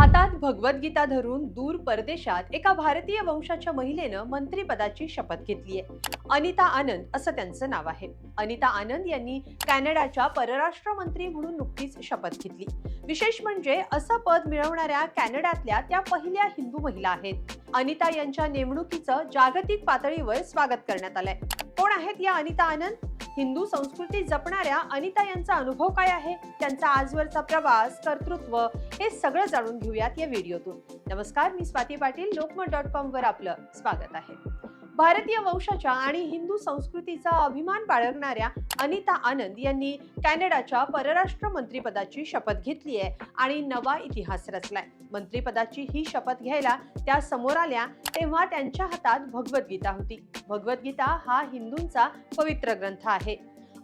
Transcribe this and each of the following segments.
हातात भगवद्गीता धरून दूर परदेशात एका भारतीय वंशाच्या महिलेनं मंत्रीपदाची शपथ घेतली आहे. अनिता आनंद असं त्यांचं नाव आहे. अनिता आनंद यांनी कॅनडाच्या परराष्ट्र मंत्री म्हणून नुकतीच शपथ घेतली. विशेष म्हणजे असं पद मिळवणाऱ्या कॅनडातल्या त्या पहिल्या हिंदू महिला आहेत. अनिता यांच्या नेमणुकीचं जागतिक पातळीवर स्वागत करण्यात आलंय. आहेत या अनिता आनंद? हिंदू संस्कृती जपणाऱ्या अनिता यांचा अनुभव काय आहे? त्यांचा आजवरचा प्रवास कर्तृत्व हे सगळं जाणून घेऊयात या व्हिडिओतून. नमस्कार मी स्वाती पाटील लोकमत डॉट कॉम वर आपलं स्वागत आहे. भारतीय वंशाच्या आणि हिंदू संस्कृतीचा अभिमान बाळगणाऱ्या अनिता आनंद यांनी कॅनडाच्या परराष्ट्र मंत्रीपदाची शपथ घेतली आहे आणि नवा इतिहास रचलाय. मंत्रीपदाची ही शपथ घ्यायला त्या समोर आल्या तेव्हा त्यांच्या हातात भगवद्गीता होती. भगवद्गीता हा हिंदूंचा पवित्र ग्रंथ आहे.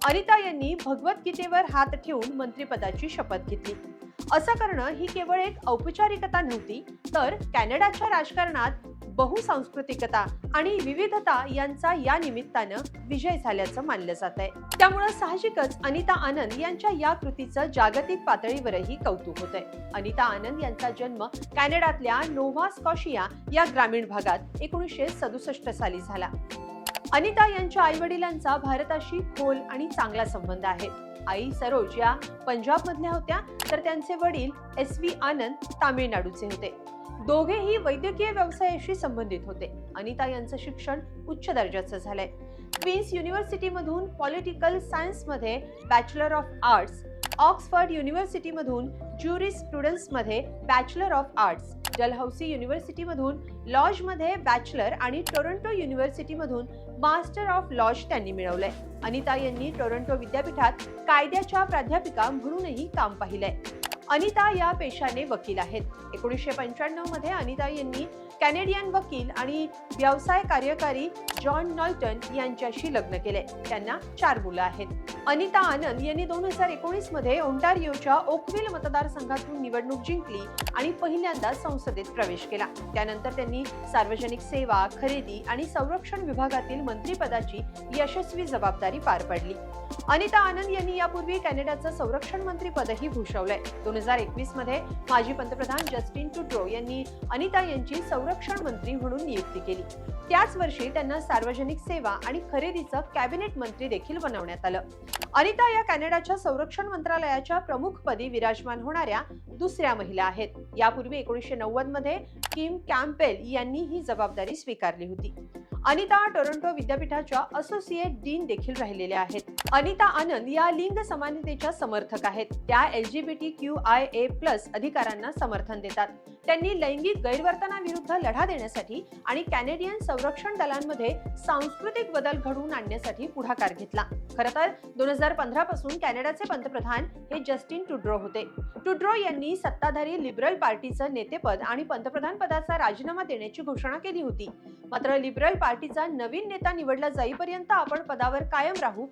अनिता यांनी भगवद्गीतेवर हात ठेवून मंत्रीपदाची शपथ घेतली. असं करणं ही केवळ एक औपचारिकता नव्हती तर कॅनडाच्या राजकारणात बहुसांस्कृतिकता आणि विविधता यांचा या निमित्तानं विजय झाल्याचं मानलं जात आहे. त्यामुळं साहजिकच अनिता आनंद यांच्या या कृतीचं जागतिक पातळीवरही कौतुक होत आहे अनिता आनंद यांचा जन्म कॅनडातल्या नोव्हा स्कॉशिया या ग्रामीण भागात एकोणीसशे सदुसष्ट साली झाला. अनिता यांच्या आई वडिलांचा भारताशी खोल आणि चांगला संबंध आहे. आई सरोज या पंजाब मधल्या होत्या तर त्यांचे वडील एस व्ही आनंद तामिळनाडूचे होते. दोघेही वैद्यकीय व्यवसायाशी संबंधित होते अनिता यांचं शिक्षण उच्च दर्जाचं झालंय. क्वीन्स युनिव्हर्सिटीमधून पॉलिटिकल सायन्समध्ये बॅचलर ऑफ आर्ट्स ऑक्सफर्ड युनिव्हर्सिटीमधून ज्युरिस स्टुडंट्समध्ये बॅचलर ऑफ आर्ट्स डलहौसी युनिव्हर्सिटीमधून लॉजमध्ये बॅचलर आणि टोरंटो युनिव्हर्सिटीमधून मास्टर ऑफ लॉज त्यांनी मिळवलंय. अनिता यांनी टोरंटो विद्यापीठात कायद्याच्या प्राध्यापिका म्हणूनही काम पाहिलंय. अनिता या पेशाने वकील आहेत. एकोणीसशे पंच्याण्णवमध्ये अनिता यांनी कॅनेडियन वकील आणि व्यवसाय कार्यकारी जॉन नॉल्टन यांच्याशी लग्न केले त्यांना चार मुलं आहेत. अनिता आनंद यांनी दोन हजार एकोणीसमध्ये ओंटारियोच्या ओकविल मतदारसंघातून निवडणूक जिंकली आणि पहिल्यांदा संसदेत प्रवेश केला. त्यानंतर त्यांनी सार्वजनिक सेवा खरेदी आणि संरक्षण विभागातील मंत्रीपदाची यशस्वी जबाबदारी पार पडली. अनिता आनंद यांनी यापूर्वी कॅनडाचं संरक्षण मंत्रीपदही भूषवलंय. दोन हजार एकवीसमध्ये माजी पंतप्रधान जस्टिन टुट्रो यांनी अनिता यांची संरक्षण मंत्री म्हणून नियुक्ती केली. त्याच वर्षी त्यांना सार्वजनिक सेवा आणि खरेदीचं कॅबिनेट मंत्री देखील बनवण्यात आलं. अनिता या कॅनडाच्या संरक्षण मंत्रालयाच्या प्रमुखपदी विराजमान होणाऱ्या दुसऱ्या महिला आहेत. यापूर्वी एकोणीसशे नव्वदमध्ये किम कॅम्पेल यांनी ही जबाबदारी स्वीकारली होती. अनिता टोरंटो विद्यापीठाच्या असोसिएट डीन देखील राहिलेल्या आहेत. अनिता आनंद या लिंग समानतेच्या समर्थक आहेत. त्या L G B T Q I A plus अधिकारांना समर्थन देतात. त्यांनी लैंगिक गैरवर्तनाविरुद्ध लढा देण्यासाठी आणि कॅनेडियन संरक्षण दलांमध्ये सांस्कृतिक बदल घडवून आणण्यासाठी पुढाकार घेतला. खरं तर दोन हजार पंधरा पासून कॅनडाचे पंतप्रधान हे जस्टिन टुड्रो होते. टुड्रो यांनी सत्ताधारी लिबरल पार्टीचं नेतेपद आणि पंतप्रधान पदाचा राजीनामा देण्याची घोषणा केली होती. मात्र लिबरल पार्टीचा नवीन नेता निवडला जाईपर्यंत आपण पदावर कायम राहू